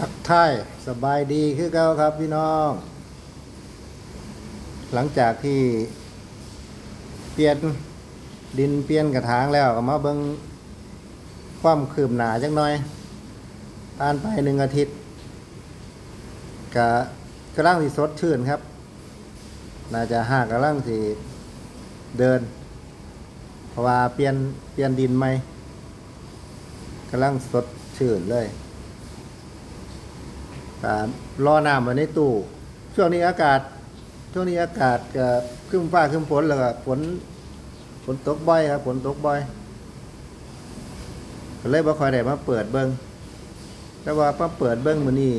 ทักทายสบายดีคือเก่าครับพี่น้อง หลังจากที่เปลี่ยนดินเปลี่ยนกระถางแล้วก็มาเบิงความคืบหนาจักหน่อยผ่านไปหนึ่งอาทิตย์กะกระลังที่สดชื่นครับ น่าจะหากกระลังที่เดิน เพราะว่าเปลี่ยนเปลี่ยนดินใหม่กำลังสดชื่นเลย ก็รอน้ำไว้ในตู้ช่วงนี้อากาศ ช่วงนี้อากาศก็ครึ้มฟ้าครึ้มฝนแล้วก็ฝนฝนตกบ่อยครับฝนตกบ่อยก็เลยบ่ค่อยได้มาเปิดเบิ่งแต่ว่ามาเปิดเบิ่งมื้อนี้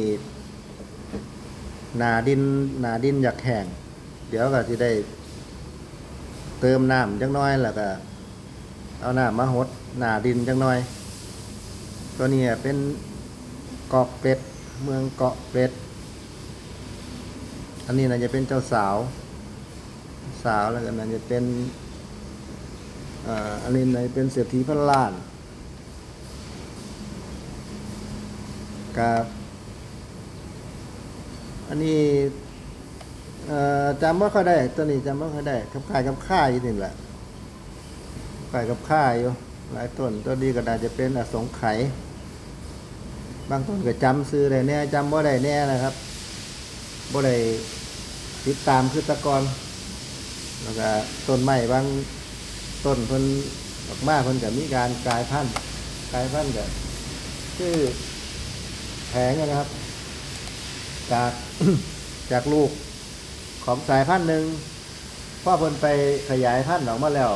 หนาดินหนาดินอยากแห้งเดี๋ยวก็สิได้ เติมน้ำจังน้อยแล้วก็ เอาน้ำมาหดหนาดินจังน้อย ตัวนี้เป็นเกาะเป็ด เมืองเกาะเป็ด อันนี้น่าจะเป็นเจ้าสาว สาวแล้วกันน่าจะเป็นอ่าอันนี้นะเป็นเศรษฐีพันล้านกับอันนี้จำไม่ค่อยได้ตัวนี้จำไม่ค่อยได้กับค่ายกับค่ายอยู่นี่แหละค่ายกับค่ายอยู่หลายต้นตัวนี้ก็น่าจะเป็นอสงไขย บางต้นก็จำซื้อได้แน่จำบ่ได้แน่นะครับบ่ได้ติดตามคือตะกอนแล้วก็ต้นไม้บางต้นเพิ่นออกมาเพิ่นก็มีการกลายพันธุ์กลายพันธุ์ก็คือแผงนะครับ จากจากลูกของสายพันธุ์หนึ่งพ่อเพิ่นไปขยายพันธุ์ออกมาแล้ว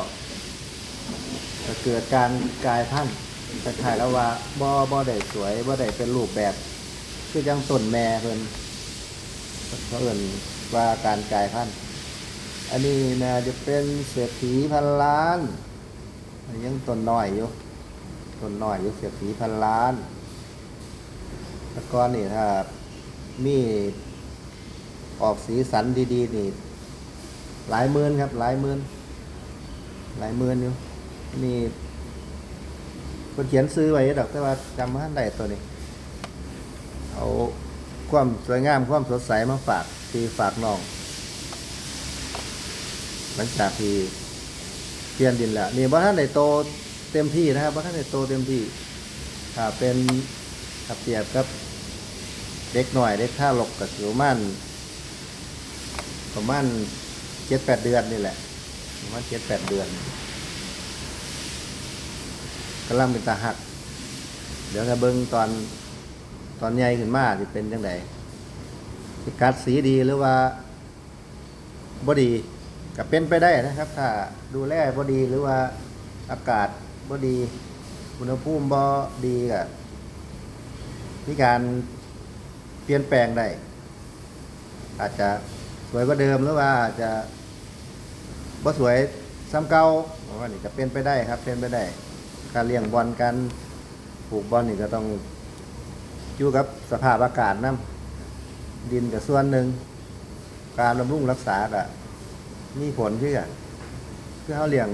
ก็เกิดการกลายพันธุ์ คล้ายๆแล้วว่าบ่บ่ได้สวยบ่ได้เป็นรูปแบบ คือจังต้นแม่เพิ่นเขาเอิ่นว่าการกายพันธุ์อันนี้น่าจะเป็นเศรษฐีพันล้านยังต้นน้อยอยู่ต้นน้อยอยู่เศรษฐีพันล้านแล้วก็นี่ถ้ามีออกสีสันดีๆนี่หลายหมื่นครับ หลายหมื่นหลายหมื่นอยู่นี่ คนเขียนซื้อไว้ดอกแต่ว่าจำไม่ทันได้ตัวนี้ เอาความสวยงามความสดใสมาฝากที่ฝากน้อง หลังจากที่เปลี่ยนดินแล้วนี่บ่ท่านได้โตเต็มที่นะครับบ่ท่านได้โตเต็มที่ถ้าเป็นถ้าเปรียบกับเด็กหน่อยเด็กท่าหลกกับประมาณประมาณเจ็ดแปดเดือนนี่แหละประมาณเจ็ดแปดเดือน กำลังเป็นตาหัก เดี๋ยวจะเบิ้งตอนตอนใหญ่ขึ้นมาจะเป็นจังไดสิกัดสีดีหรือว่าบอดีก็เป็นไปได้นะครับ ถ้าดูแลบอดีหรือว่าอากาศบอดีอุณหภูมิบดีก็มีการเปลี่ยนแปลงได้ อาจจะสวยกว่าเดิมหรือว่าอาจจะบ่สวยซ้ำเก่าว่านี่ก็เป็นไปได้ครับเป็นไปได้ การเลี้ยงบอลการปลูกบอลนี่ก็ต้องอยู่กับสภาพอากาศน้ำดินกับส่วนหนึ่ง การบำรุงรักษาก็มีผลที่กันคือเขาเลี้ยง